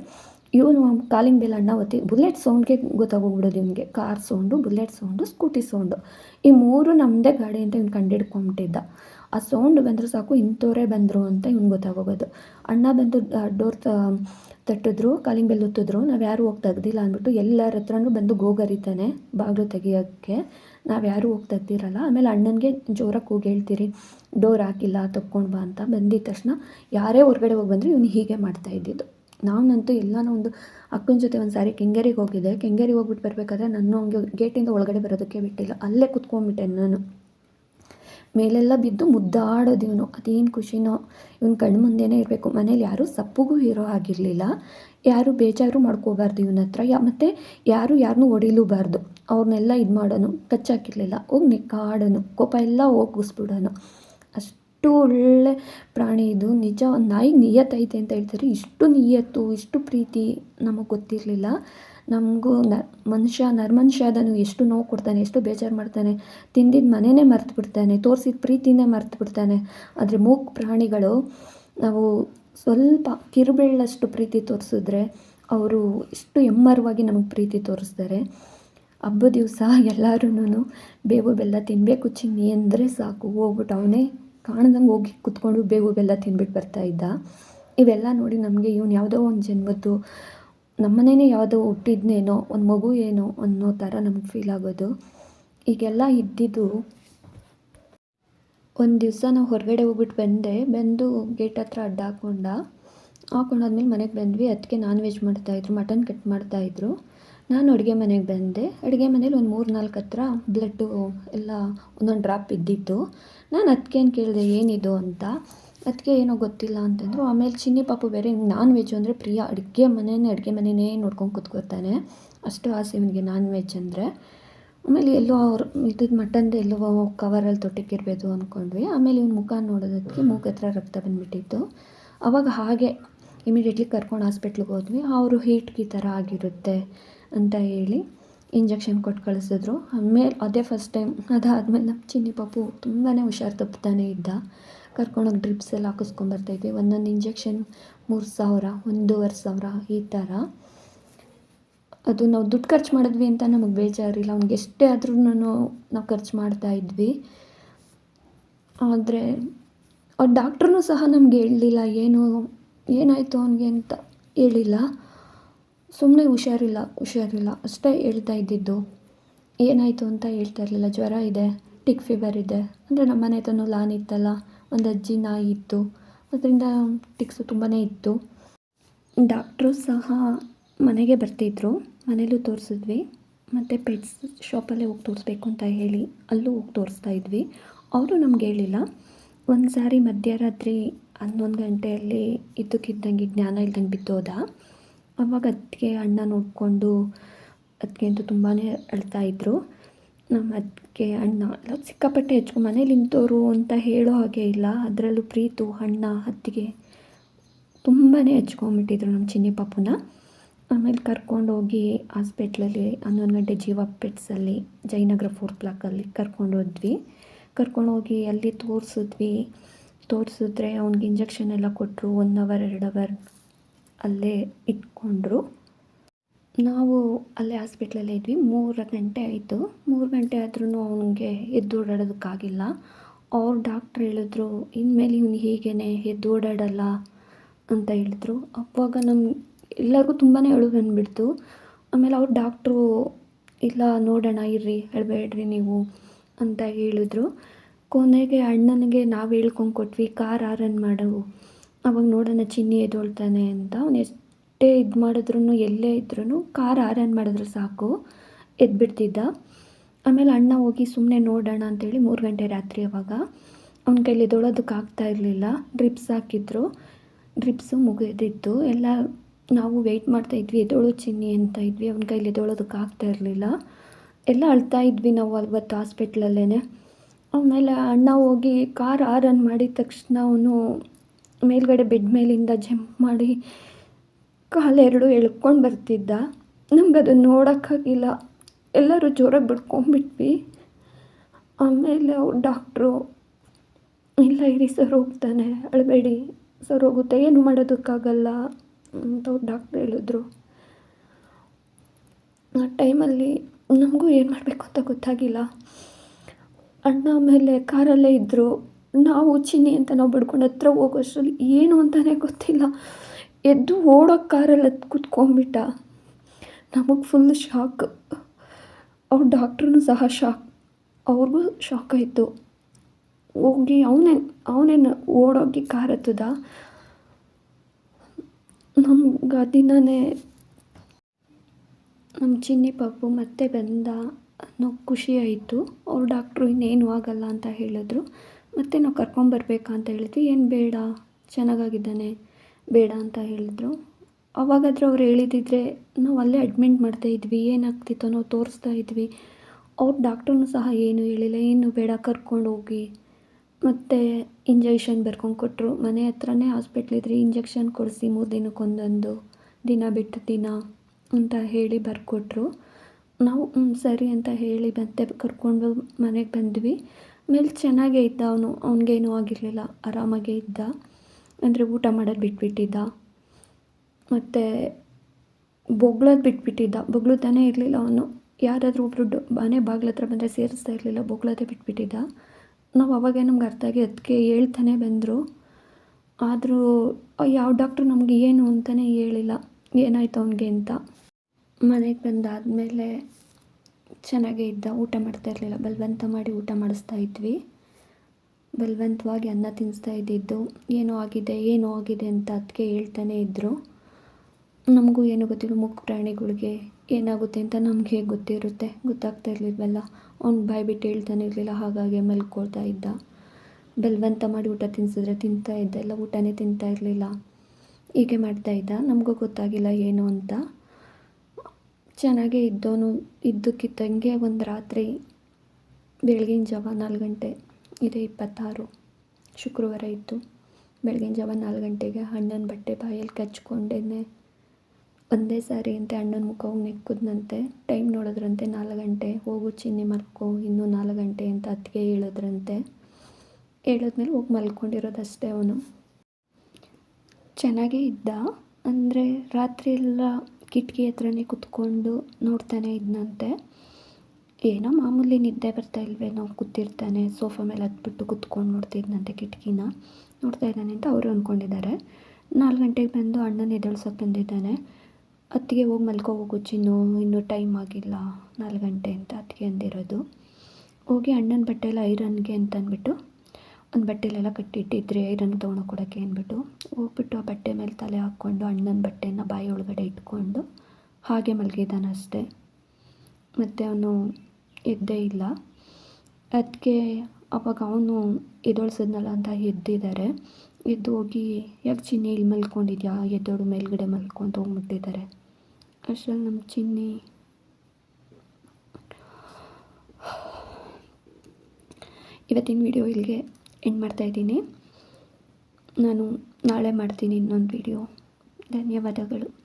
ಇವನು ಕಾಲಿಂಗ್ ಬೆಲ್ ಅಣ್ಣ ಒತ್ತಿ, ಬುಲೆಟ್ ಸೌಂಡ್ಗೆ ಗೊತ್ತಾಗೋಗ್ಬಿಡೋದು ಇವನಿಗೆ. Car sound bullet sound scooty sound ಈ ಮೂರು ನಮ್ಮದೇ ಗಾಡಿ ಅಂತ ಇವ್ನು ಕಂಡಿಡ್ಕೊಂಬಿಟ್ಟಿದ್ದ. ಆ ಸೌಂಡ್ ಬಂದರೂ ಸಾಕು ಇಂಥವರೇ ಬಂದರು ಅಂತ ಇವ್ನು ಗೊತ್ತಾಗೋಗೋದು. ಅಣ್ಣ ಬಂದು ಡೋರ್ ತಟ್ಟಿದ್ರು ಕಾಲಿಂಗ್ ಬೆಲ್ ಒತ್ತಿದ್ರು. ನಾವು ಯಾರು ಹೋಗಿ ತೆಗ್ದಿಲ್ಲ ಅಂದ್ಬಿಟ್ಟು ಎಲ್ಲರ ಹತ್ರನೂ ಬಂದು ಗೋಗರಿತಾನೆ, ಬಾಗಿಲು ತೆಗಿಯೋಕ್ಕೆ. ನಾವು ಯಾರೂ ಹೋಗಿ ತೆಗ್ದಿರಲ್ಲ. ಆಮೇಲೆ ಅಣ್ಣನಿಗೆ ಜೋರಾಗಿ ಕೂಗಿ ಹೇಳ್ತೀರಿ, ಡೋರ್ ಹಾಕಿಲ್ಲ, ತಕ್ಕೊಂಡು ಬಾ ಅಂತ ಬಂದಿದ್ದ ತಕ್ಷಣ ಯಾರೇ ಹೊರಗಡೆ ಹೋಗಿ ಬಂದರೂ ಇವ್ನು ಹೀಗೆ ಮಾಡ್ತಾ ಇದ್ದಿದ್ದು. ನಾನಂತೂ ಎಲ್ಲನೂ ಒಂದು ಅಕ್ಕನ ಜೊತೆ ಒಂದು ಸಾರಿ ಕೆಂಗೇರಿಗೆ ಹೋಗಿದ್ದೆ. ಕೆಂಗೇರಿಗೆ ಹೋಗ್ಬಿಟ್ಟು ಬರಬೇಕಾದ್ರೆ ನಾನು ಹಂಗೆ ಗೇಟಿಂದ ಒಳಗಡೆ ಬರೋದಕ್ಕೆ ಬಿಟ್ಟಿಲ್ಲ. ಅಲ್ಲೇ ಕುತ್ಕೊಂಡ್ಬಿಟ್ಟೆ ನಾನು. ಮೇಲೆಲ್ಲ ಬಿದ್ದು ಮುದ್ದಾಡೋದು ಇವನು ಅದೇನು ಖುಷಿನೋ. ಇವನು ಕಣ್ಣು ಮುಂದೆನೇ ಇರಬೇಕು. ಮನೇಲಿ ಯಾರೂ ಸಪ್ಪುಗೂ ಇರೋ ಆಗಿರಲಿಲ್ಲ. ಯಾರು ಬೇಜಾರು ಮಾಡ್ಕೋಬಾರ್ದು ಇವನ ಹತ್ರ. ಯಾ, ಮತ್ತು ಯಾರು ಯಾರನ್ನೂ ಹೊಡಿಲೂಬಾರ್ದು. ಅವ್ರನ್ನೆಲ್ಲ ಇದು ಮಾಡೋನು ಕಚ್ಚಾಕಿರಲಿಲ್ಲ. ಹೋಗಿ ನಿಕ್ಕಾಡೋನು. ಕೋಪ ಎಲ್ಲ ಹೋಗಿಸ್ಬಿಡೋನು ಅಷ್ಟು ಒಳ್ಳೆ ಪ್ರಾಣಿ ಇದು. ನಿಜ ಒಂದು ನಾಯಿಗೆ ನಿಯತ್ತೈತೆ ಅಂತ ಹೇಳ್ತಾರೆ. ಇಷ್ಟು ನಿಯತ್ತು, ಇಷ್ಟು ಪ್ರೀತಿ ನಮಗೆ ಗೊತ್ತಿರಲಿಲ್ಲ. ನಮಗೂ ನ, ಮನುಷ್ಯ, ನರ್ಮನುಷ್ಯ ಅದನ್ನು ಎಷ್ಟು ನೋವು ಕೊಡ್ತಾನೆ, ಎಷ್ಟು ಬೇಜಾರು ಮಾಡ್ತಾನೆ ತಿಂದಿದ್ದ ಮನೆಯೇ ಮರೆತು ಬಿಡ್ತಾನೆ, ತೋರಿಸಿದ ಪ್ರೀತಿನೇ ಮರೆತು ಬಿಡ್ತಾನೆ. ಆದರೆ ಮೂಕ್ ಪ್ರಾಣಿಗಳು ನಾವು ಸ್ವಲ್ಪ ಕಿರುಬೆಳ್ಳಷ್ಟು ಪ್ರೀತಿ ತೋರಿಸಿದ್ರೆ ಅವರು ಇಷ್ಟು ಎಮ್ಮರವಾಗಿ ನಮಗೆ ಪ್ರೀತಿ ತೋರಿಸ್ತಾರೆ. ಹಬ್ಬದ ದಿವಸ ಎಲ್ಲರೂ ಬೇವು, ಬೆಲ್ಲ ತಿನ್ನಬೇಕು ಚಿನ್ನಿ ಅಂದರೆ ಸಾಕು. ಹೋಗ್ಬಿಟ್ಟು ಅವನೇ ಕಾಣ್ದಂಗೆ ಹೋಗಿ ಕುತ್ಕೊಂಡು ಬೇವು ಬೆಲ್ಲ ತಿನ್ಬಿಟ್ಟು ಬರ್ತಾಯಿದ್ದ ಇವೆಲ್ಲ ನೋಡಿ ನಮಗೆ ಇವ್ನು ಯಾವುದೋ ಒಂದು ಜನ್ಮದ್ದು ನಮ್ಮನೇನೆ ಯಾವುದೋ ಹುಟ್ಟಿದ್ನೇನೋ, ಒಂದು ಮಗು ಏನೋ ಅನ್ನೋ ಥರ ನಮ್ಗೆ ಫೀಲ್ ಆಗೋದು. ಈಗೆಲ್ಲ ಇದ್ದಿದ್ದು ಒಂದು ದಿವಸ ನಾವು ಹೊರಗಡೆ ಹೋಗ್ಬಿಟ್ಟು ಬಂದೆ, ಬಂದು ಗೇಟ್ ಹತ್ರ ಅಡ್ಡ ಹಾಕೊಂಡ. ಹಾಕೊಂಡಾದ್ಮೇಲೆ ಮನೆಗೆ ಬಂದ್ವಿ. ಅದಕ್ಕೆ ನಾನ್ ವೆಜ್ ಮಾಡ್ತಾಯಿದ್ರು ಮಟನ್ ಕಟ್ ಮಾಡ್ತಾಯಿದ್ರು ನಾನು ಅಡುಗೆ ಮನೆಗೆ ಬಂದೆ. ಅಡುಗೆ ಮನೇಲಿ ಒಂದು ಮೂರು ನಾಲ್ಕು ಹತ್ರ ಬ್ಲಡ್ಡು ಎಲ್ಲ ಒಂದೊಂದು ಡ್ರಾಪ್ ಬಿದ್ದಿತ್ತು ನಾನು ಅದಕ್ಕೇನು ಕೇಳಿದೆ, ಏನಿದು ಅಂತ. ಅದಕ್ಕೆ ಏನೋ ಗೊತ್ತಿಲ್ಲ ಅಂತಂದರು, ಆಮೇಲೆ ಚಿನ್ನಿ ಪಾಪು ಬೇರೆ ನಾನ್ ವೆಜ್ ಅಂದರೆ ಪ್ರಿಯ ಅಡುಗೆ ಮನೆಯೇ ಅಡುಗೆ ಮನೆಯೇ ನೋಡ್ಕೊಂಡು ಕುತ್ಕೋತಾನೆ ಅಷ್ಟು ಆಸೆ ಇವನಿಗೆ ನಾನ್ ವೆಜ್ ಅಂದರೆ. ಆಮೇಲೆ ಎಲ್ಲೋ ಅವ್ರು ಇದ್ದಿದ್ದು ಮಟನ್ದು ಎಲ್ಲೋ ಕವರಲ್ಲಿ ತೊಟ್ಟಿಕ್ಕಿರ್ಬೋದು ಅಂದ್ಕೊಂಡ್ವಿ ಆಮೇಲೆ ಇವ್ನ ಮುಖ ನೋಡೋದಕ್ಕೆ ಮೂಗು ಹತ್ರ ರಕ್ತ ಬಂದುಬಿಟ್ಟಿತ್ತು. ಅವಾಗ ಹಾಗೆ ಇಮಿಡಿಯೇಟ್ಲಿ ಕರ್ಕೊಂಡು ಹಾಸ್ಪಿಟ್ಲಿಗೆ ಹೋದ್ವಿ. ಅವರು ಹೀಟ್ಗೆ ಈ ಥರ ಆಗಿರುತ್ತೆ ಅಂತ ಹೇಳಿ ಇಂಜೆಕ್ಷನ್ ಕೊಟ್ಟು ಕಳಿಸಿದ್ರು. ಆಮೇಲೆ ಅದೇ ಫಸ್ಟ್ ಟೈಮ್ ಅದಾದಮೇಲೆ ನಮ್ಮ ಚಿನ್ನಿ ಪಾಪು ತುಂಬಾ ಹುಷಾರು ತಪ್ತಾನೆ ಇದ್ದ. ಕರ್ಕೊಂಡೋಗಿ ಡ್ರಿಪ್ಸ್ ಎಲ್ಲ ಹಾಕಿಸ್ಕೊಂಬರ್ತಾಯಿದ್ವಿ ಒಂದೊಂದು ಇಂಜೆಕ್ಷನ್ ಮೂರು ಸಾವಿರ, ಒಂದೂವರೆ ಸಾವಿರ ಈ ಥರ. ಅದು ನಾವು ದುಡ್ಡು ಖರ್ಚು ಮಾಡಿದ್ವಿ ಅಂತ ನಮಗೆ ಬೇಜಾರಿಲ್ಲ. ಅವ್ನಿಗೆ ಎಷ್ಟೇ ಆದ್ರೂ ನಾವು ಖರ್ಚು ಮಾಡ್ತಾ ಇದ್ವಿ. ಆದರೆ ಆ ಡಾಕ್ಟ್ರೂ ಸಹ ನಮ್ಗೆ ಹೇಳಲಿಲ್ಲ, ಏನು ಏನಾಯಿತು ಅವನಿಗೆ ಅಂತ ಹೇಳಿಲ್ಲ. ಸುಮ್ಮನೆ ಹುಷಾರಿಲ್ಲ ಹುಷಾರಿಲ್ಲ. ಅಷ್ಟೇ ಹೇಳ್ತಾ ಇದ್ದಿದ್ದು. ಏನಾಯಿತು ಅಂತ ಹೇಳ್ತಾ ಇರಲಿಲ್ಲ. ಜ್ವರ ಇದೆ, ಟಿಕ್ ಫೀವರ್ ಇದೆ. ಅಂದರೆ ನಮ್ಮ ಮನೆ ಹತ್ರನೂ ಲಾನ್ ಇತ್ತಲ್ಲ, ಒಂದು ಅಜ್ಜಿ ನಾಯಿ ಇತ್ತು. ಅದರಿಂದ ಟಿಕ್ಸು ತುಂಬಾ ಇತ್ತು. ಡಾಕ್ಟ್ರು ಸಹ ಮನೆಗೆ ಬರ್ತಿದ್ರು. ಮನೇಲೂ ತೋರಿಸಿದ್ವಿ. ಮತ್ತು ಪೆಟ್ಸ್ ಶಾಪಲ್ಲೇ ಹೋಗಿ ತೋರಿಸ್ಬೇಕು ಅಂತ ಹೇಳಿ, ಅಲ್ಲೂ ಹೋಗಿ ತೋರಿಸ್ತಾ ಇದ್ವಿ. ಅವರು ನಮ್ಗೆ ಹೇಳಿಲ್ಲ. ಒಂದು ಸಾರಿ ಮಧ್ಯರಾತ್ರಿ ಹನ್ನೊಂದು ಗಂಟೆಯಲ್ಲಿ ಇದ್ದಕ್ಕಿದ್ದಂಗೆ ಜ್ಞಾನ ಇಲ್ದಂಗೆ ಬಿದ್ದೋದ. ಅವಾಗ ಅದಕ್ಕೆ ಅಣ್ಣ ನೋಡಿಕೊಂಡು ಅದಕ್ಕೆ ಅಂತೂ ತುಂಬಾ ಅಳ್ತಾ ಇದ್ದರು ನಮ್ಮ ಅದಕ್ಕೆ ಅಣ್ಣ ಸಿಕ್ಕಾಪಟ್ಟೆ ಹೆಚ್ಕೊ, ಮನೇಲಿ ನಿಂತವರು ಅಂತ ಹೇಳೋ ಹಾಗೆ ಇಲ್ಲ. ಅದರಲ್ಲೂ ಪ್ರೀತು, ಅಣ್ಣ, ಅತ್ತಿಗೆ ತುಂಬಾ ಹೆಚ್ಕೊಂಬಿಟ್ಟಿದ್ರು ನಮ್ಮ ಚಿನ್ನಿ ಪಾಪುನ. ಆಮೇಲೆ ಕರ್ಕೊಂಡೋಗಿ ಹಾಸ್ಪಿಟ್ಲಲ್ಲಿ, ಹನ್ನೊಂದು ಗಂಟೆ ಜೀವ ಪೆಟ್ಸಲ್ಲಿ, ಜಯನಗರ ಫೋರ್ತ್ ಬ್ಲಾಕಲ್ಲಿ ಕರ್ಕೊಂಡೋದ್ವಿ ಕರ್ಕೊಂಡೋಗಿ ಅಲ್ಲಿ ತೋರಿಸಿದ್ವಿ. ತೋರಿಸಿದ್ರೆ ಅವ್ನಿಗೆ ಇಂಜೆಕ್ಷನ್ ಎಲ್ಲ ಕೊಟ್ಟರು ಒನ್ ಅವರ್ ಎರಡು ಅವರ್ ಅಲ್ಲೇ ಇಟ್ಕೊಂಡ್ರು. ನಾವು ಅಲ್ಲೇ ಹಾಸ್ಪಿಟ್ಲಲ್ಲೇ ಇದ್ವಿ. ಮೂರು ಗಂಟೆ ಆಯಿತು. ಮೂರು ಗಂಟೆ ಆದ್ರೂ ಅವನಿಗೆ ಎದ್ದು ಓಡಾಡೋದಕ್ಕಾಗಿಲ್ಲ. ಅವ್ರ ಡಾಕ್ಟ್ರ್ ಹೇಳಿದ್ರು, ಇನ್ಮೇಲೆ ಇವ್ನು ಹೀಗೇನೆ ಎದ್ದು ಓಡಾಡಲ್ಲ ಅಂತ ಹೇಳಿದ್ರು. ಅವಾಗ ನಮ್ಮ ಎಲ್ಲರಿಗೂ ತುಂಬಾ ಅಳು ಬಂದುಬಿಡ್ತು. ಆಮೇಲೆ ಅವ್ರ ಡಾಕ್ಟ್ರು ಇಲ್ಲ, ನೋಡೋಣ, ಇರ್ರಿ, ಹೇಳಬೇಡ್ರಿ ನೀವು ಅಂತ ಹೇಳಿದ್ರು. ಕೊನೆಗೆ ಅಣ್ಣನಿಗೆ ನಾವು ಹೇಳ್ಕೊಂಡು ಕೊಟ್ವಿ, ಕಾರ್ ಆರನ್ ಮಾಡು. ಅವಾಗ ನೋಡೋಣ ಚಿನ್ನಿ ಎದ್ದೊಳ್ತಾನೆ ಅಂತ. ಅವ್ನು ಎಷ್ಟೇ ಇದು ಮಾಡಿದ್ರು ಎಲ್ಲೇ ಇದ್ರೂ ಕಾರ್ ಆರನ್ ಮಾಡಿದ್ರೆ ಸಾಕು. ಎದ್ಬಿಡ್ತಿದ್ದ. ಆಮೇಲೆ ಅಣ್ಣ ಹೋಗಿ ಸುಮ್ಮನೆ ನೋಡೋಣ ಅಂತೇಳಿ ಮೂರು ಗಂಟೆ ರಾತ್ರಿ ಅವಾಗ ಅವ್ನ ಕೈಲಿ ಎದ್ದೊಳೋದಕ್ಕೆ ಆಗ್ತಾ ಇರಲಿಲ್ಲ. ಡ್ರಿಪ್ಸ್ ಹಾಕಿದ್ರು. ಡ್ರಿಪ್ಸು ಮುಗಿದಿತ್ತು. ಎಲ್ಲ ನಾವು ವೆಯ್ಟ್ ಮಾಡ್ತಾ ಇದ್ವಿ ಎದ್ದೊಳು ಚಿನ್ನಿ ಅಂತ ಇದ್ವಿ. ಅವ್ನ ಕೈಲಿ ಎದ್ದೊಳೋದಕ್ಕೆ ಆಗ್ತಾ ಇರಲಿಲ್ಲ. ಎಲ್ಲ ಅಳ್ತಾ ಇದ್ವಿ ನಾವು ಅವತ್ತು ಹಾಸ್ಪಿಟ್ಲಲ್ಲೇ ಆಮೇಲೆ ಅಣ್ಣ ಹೋಗಿ ಕಾರ್ ಆರನ್ ಮಾಡಿದ ತಕ್ಷಣ ಅವನು ಮೇಲುಗಡೆ ಬೆಡ್ ಮೇಲಿಂದ ಜಂಪ್ ಮಾಡಿ ಕಾಲೆರಡು ಎಳ್ಕೊಂಡು ಬರ್ತಿದ್ದ. ನಮ್ಗೆ ಅದನ್ನು ನೋಡೋಕ್ಕಾಗಿಲ್ಲ. ಎಲ್ಲರೂ ಜೋರಾಗಿ ಬಿಡ್ಕೊಂಬಿಟ್ವಿ. ಆಮೇಲೆ ಅವ್ರು ಡಾಕ್ಟ್ರು, ಇಲ್ಲ ಇರಿ ಸರ್, ಹೋಗ್ತಾನೆ. ಅಳಬೇಡಿ. ಸರ್, ಹೋಗುತ್ತೆ. ಏನು ಮಾಡೋದಕ್ಕಾಗಲ್ಲ. ಅಂತ ಅವ್ರು ಡಾಕ್ಟ್ರು ಹೇಳಿದ್ರು. ಆ ಟೈಮಲ್ಲಿ ನಮಗೂ ಏನು ಮಾಡಬೇಕು ಅಂತ ಗೊತ್ತಾಗಿಲ್ಲ. ಅಣ್ಣ ಆಮೇಲೆ ಕಾರಲ್ಲೇ ಇದ್ದರು ನಾವು ಚಿನ್ನಿ ಅಂತ ನಾವು ಬಡ್ಕೊಂಡು ಹತ್ರ ಹೋಗೋಷ್ಟರಲ್ಲಿ ಏನು ಅಂತಲೇ ಗೊತ್ತಿಲ್ಲ. ಎದ್ದು ಓಡೋ ಕಾರಲ್ಲಿ ಹತ್ತು ಕುತ್ಕೊಂಡ್ಬಿಟ್ಟ. ನಮಗೆ ಫುಲ್ ಶಾಕ್ ಅವ್ರ ಡಾಕ್ಟ್ರೂ ಸಹ ಶಾಕ್ ಅವ್ರಿಗೂ ಶಾಕ್ ಆಯಿತು. ಹೋಗಿ ಅವನೇನು ಅವನೇನು ಓಡೋಗಿ ಕಾರ್ ಹತ್ತದ. ನಮ್ಗೆ ಆ ದಿನವೇ ನಮ್ಮ ಚಿನ್ನಿ ಪಾಪು ಮತ್ತೆ ಬಂದ. ಅನ್ನೋ ಖುಷಿ ಆಯಿತು. ಅವ್ರು ಡಾಕ್ಟ್ರು ಇನ್ನೇನು ಆಗಲ್ಲ ಅಂತ ಹೇಳಿದ್ರು. ಮತ್ತು ನಾವು ಕರ್ಕೊಂಬರ್ಬೇಕಾ ಅಂತ ಹೇಳಿದ್ವಿ. ಏನು ಬೇಡ, ಚೆನ್ನಾಗಾಗಿದ್ದಾನೆ, ಬೇಡ ಅಂತ ಹೇಳಿದ್ರು. ಅವಾಗಾದರೆ ಅವ್ರು ಹೇಳಿದಿದ್ರೆ ನಾವು ಅಲ್ಲೇ ಅಡ್ಮಿಂಟ್ ಮಾಡ್ತಾ ಇದ್ವಿ. ಏನಾಗ್ತಿತ್ತೋ ನಾವು ತೋರಿಸ್ತಾ ಇದ್ವಿ. ಅವ್ರ ಡಾಕ್ಟ್ರೂ ಸಹ ಏನೂ ಹೇಳಿಲ್ಲ. ಏನು ಬೇಡ, ಕರ್ಕೊಂಡು ಹೋಗಿ. ಮತ್ತು ಇಂಜೆಕ್ಷನ್ ಬರ್ಕೊಂಡು ಕೊಟ್ಟರು ಮನೆ ಹತ್ರನೇ ಹಾಸ್ಪಿಟ್ಲ್ ಇದ್ರೆ ಇಂಜೆಕ್ಷನ್ ಕೊಡಿಸಿ ಮೂರು ದಿನಕ್ಕೊಂದೊಂದು, ದಿನ ಬಿಟ್ಟು ದಿನ ಅಂತ ಹೇಳಿ ಬರ್ಕೊಟ್ರು. ನಾವು ಹ್ಞೂ ಸರಿ ಅಂತ ಹೇಳಿ ಮತ್ತೆ ಕರ್ಕೊಂಡು ಮನೆಗೆ ಬಂದ್ವಿ. ಆಮೇಲೆ ಚೆನ್ನಾಗೇ ಇದ್ದ ಅವನು, ಅವನಿಗೇನೂ ಆಗಿರಲಿಲ್ಲ. ಆರಾಮಾಗೇ ಇದ್ದ. ಅಂದರೆ ಊಟ ಮಾಡೋದು ಬಿಟ್ಬಿಟ್ಟಿದ್ದ. ಮತ್ತು ಬೊಗ್ಳೋದು ಬಿಟ್ಬಿಟ್ಟಿದ್ದ. ಬೊಗ್ಳುತ್ತಾನೇ ಇರಲಿಲ್ಲ ಅವನು. ಯಾರಾದರೂ ಒಬ್ಬರು ಮನೆ ಬಾಗ್ಲ ಬಂದರೆ ಸೇರಿಸ್ತಾ ಇರಲಿಲ್ಲ, ಬೊಗ್ಳೋದೇ ಬಿಟ್ಬಿಟ್ಟಿದ್ದ. ನಾವು ಅವಾಗೇ ನಮ್ಗೆ ಅರ್ಥ ಆಗಿ ಅದಕ್ಕೆ ಹೇಳ್ತಾನೆ ಬಂದರು. ಆದರೂ ಯಾವ ಡಾಕ್ಟ್ರು ನಮಗೆ ಏನು ಅಂತಲೇ ಹೇಳಿಲ್ಲ. ಏನಾಯ್ತು ಅವನಿಗೆ? ಅಂತ. ಮನೆಗೆ ಬಂದಾದಮೇಲೆ ಚೆನ್ನಾಗೇ ಇದ್ದ, ಊಟ ಮಾಡ್ತಾ ಇರಲಿಲ್ಲ. ಬಲವಂತ ಮಾಡಿ ಊಟ ಮಾಡಿಸ್ತಾ ಇದ್ವಿ. ಬಲವಂತವಾಗಿ ಅನ್ನ ತಿನ್ನಿಸ್ತಾ ಇದ್ದಿದ್ದು, ಏನೋ ಆಗಿದೆ ಏನೋ ಆಗಿದೆ ಅಂತ ಅದಕ್ಕೆ ಹೇಳ್ತಾನೆ ಇದ್ದರು ನಮಗೂ ಏನು ಗೊತ್ತಿಲ್ಲ, ಮುಖ ಪ್ರಾಣಿಗಳಿಗೆ ಏನಾಗುತ್ತೆ ಅಂತ ನಮ್ಗೆ ಹೇಗೆ ಗೊತ್ತಿರುತ್ತೆ, ಗೊತ್ತಾಗ್ತಾ ಇರಲಿಲ್ವಲ್ಲ. ಅವ್ನು ಬಾಯಿ ಬಿಟ್ಟು ಹೇಳ್ತಾನೆ ಇರಲಿಲ್ಲ, ಹಾಗಾಗಿ ಮಲ್ಕೊಳ್ತಾ ಇದ್ದ. ಬಲವಂತ ಮಾಡಿ ಊಟ ತಿನ್ನಿಸಿದ್ರೆ ತಿಂತಾ ಇದ್ದ ಎಲ್ಲ ಊಟನೇ ತಿಂತಾ ಇರಲಿಲ್ಲ. ಹೀಗೆ ಮಾಡ್ತಾ ಇದ್ದ. ನಮಗೂ ಗೊತ್ತಾಗಿಲ್ಲ ಏನು ಅಂತ. ಚೆನ್ನಾಗೇ ಇದ್ದವನು ಇದ್ದಕ್ಕಿದ್ದಂಗೆ ಒಂದು ರಾತ್ರಿ ಬೆಳಗಿನ ಜಾವ ನಾಲ್ಕು ಗಂಟೆ, ಇದೆ ಇಪ್ಪತ್ತಾರು ಶುಕ್ರವಾರ ಇತ್ತು ಬೆಳಗಿನ ಜಾವ ನಾಲ್ಕು ಗಂಟೆಗೆ ಅಣ್ಣನ ಬಟ್ಟೆ ಬಾಯಲ್ಲಿ ಕಚ್ಕೊಂಡೇನೆ ಒಂದೇ ಸಾರಿ ಅಂತೆ ಅಣ್ಣನ ಮುಖ ಹೋಗಿ ನೆಕ್ಕದ್ನಂತೆ, ಟೈಮ್ ನೋಡಿದ್ರಂತೆ ನಾಲ್ಕು ಗಂಟೆ, ಹೋಗು ಚಿನ್ನಿ ಮಲ್ಕೋ, ಇನ್ನೂ ನಾಲ್ಕು ಗಂಟೆ ಅಂತ ಅತ್ತಿಗೆ ಹೇಳಿದ್ರಂತೆ. ಹೇಳಿದ್ಮೇಲೆ ಹೋಗಿ ಮಲ್ಕೊಂಡಿರೋದಷ್ಟೇ ಅವನು. ಚೆನ್ನಾಗೇ ಇದ್ದ, ಅಂದರೆ ರಾತ್ರಿ ಎಲ್ಲ ಕಿಟಕಿ ಹತ್ರನೇ ಕುತ್ಕೊಂಡು ನೋಡ್ತಾನೆ ಇದ್ನಂತೆ. ಏನೋ ಮಾಮೂಲಿ ನಿದ್ದೆ ಬರ್ತಾ ಇಲ್ವೇನೋ ಕೂತಿರ್ತಾನೆ. ಸೋಫಾ ಮೇಲೆ ಹತ್ಬಿಟ್ಟು ಕುತ್ಕೊಂಡು ನೋಡ್ತಿದ್ನಂತೆ ಕಿಟಕಿನ. ನೋಡ್ತಾ ಇದ್ದಾನೆ ಅಂತ ಅವರು ಅಂದ್ಕೊಂಡಿದ್ದಾರೆ ನಾಲ್ಕು ಗಂಟೆಗೆ ಬಂದು ಅಣ್ಣನ ಎದಳ್ಸೋಕೆ ಬಂದಿದ್ದಾನೆ. ಅತ್ತಿಗೆ ಹೋಗಿ ಮಲ್ಕೋ ಹೋಗು ಚಿನ್ನು ಇನ್ನೂ ಟೈಮ್ ಆಗಿಲ್ಲ, ನಾಲ್ಕು ಗಂಟೆ ಅಂತ ಅತ್ತಿಗೆ ಅಂದಿರೋದು. ಹೋಗಿ ಅಣ್ಣನ ಬಟ್ಟೆ ಎಲ್ಲ ಐರನ್ಗೆ ಅಂತ ಅಂದ್ಬಿಟ್ಟು ಒಂದು ಬಟ್ಟೆಲೆಲ್ಲ ಕಟ್ಟಿಟ್ಟಿದ್ರೆ ಐರನ್ ತೊಗೊಂಡು ಕೊಡೋಕ್ಕೆ ಅಂದ್ಬಿಟ್ಟು ಹೋಗ್ಬಿಟ್ಟು ಆ ಬಟ್ಟೆ ಮೇಲೆ ತಲೆ ಹಾಕ್ಕೊಂಡು ಅಣ್ಣನ ಬಟ್ಟೆನ ಬಾಯಿ ಒಳಗಡೆ ಇಟ್ಕೊಂಡು ಹಾಗೆ ಮಲಗಿದ್ದಾನೆ ಅಷ್ಟೇ. ಮತ್ತು ಅವನು ಎದ್ದೇ ಇಲ್ಲ. ಅದಕ್ಕೆ ಅವಾಗ ಅವನು ಎದ್ದೊಳ್ಸಿದ್ನಲ್ಲ ಅಂತ ಎದ್ದಿದ್ದಾರೆ. ಎದ್ದು ಹೋಗಿ, ಯಾಕೆ ಚಿನ್ನಿ ಇಲ್ಲಿ ಮಲ್ಕೊಂಡಿದ್ಯಾ? ಎದ್ದೋಡು ಮೇಲ್ಗಡೆ ಮಲ್ಕೊಂಡು ಹೋಗ್ಬಿಟ್ಟಿದ್ದಾರೆ. ಅಷ್ಟರಲ್ಲಿ ನಮ್ಮ ಚಿನ್ನಿ ಇವತ್ತಿನ ವಿಡಿಯೋ ಇಲ್ಲಿಗೆ ಎಂಡ್ ಮಾಡ್ತಾಯಿದ್ದೀನಿ ನಾನು ನಾಳೆ ಮಾಡ್ತೀನಿ ಇನ್ನೊಂದು ವಿಡಿಯೋ ಧನ್ಯವಾದಗಳು.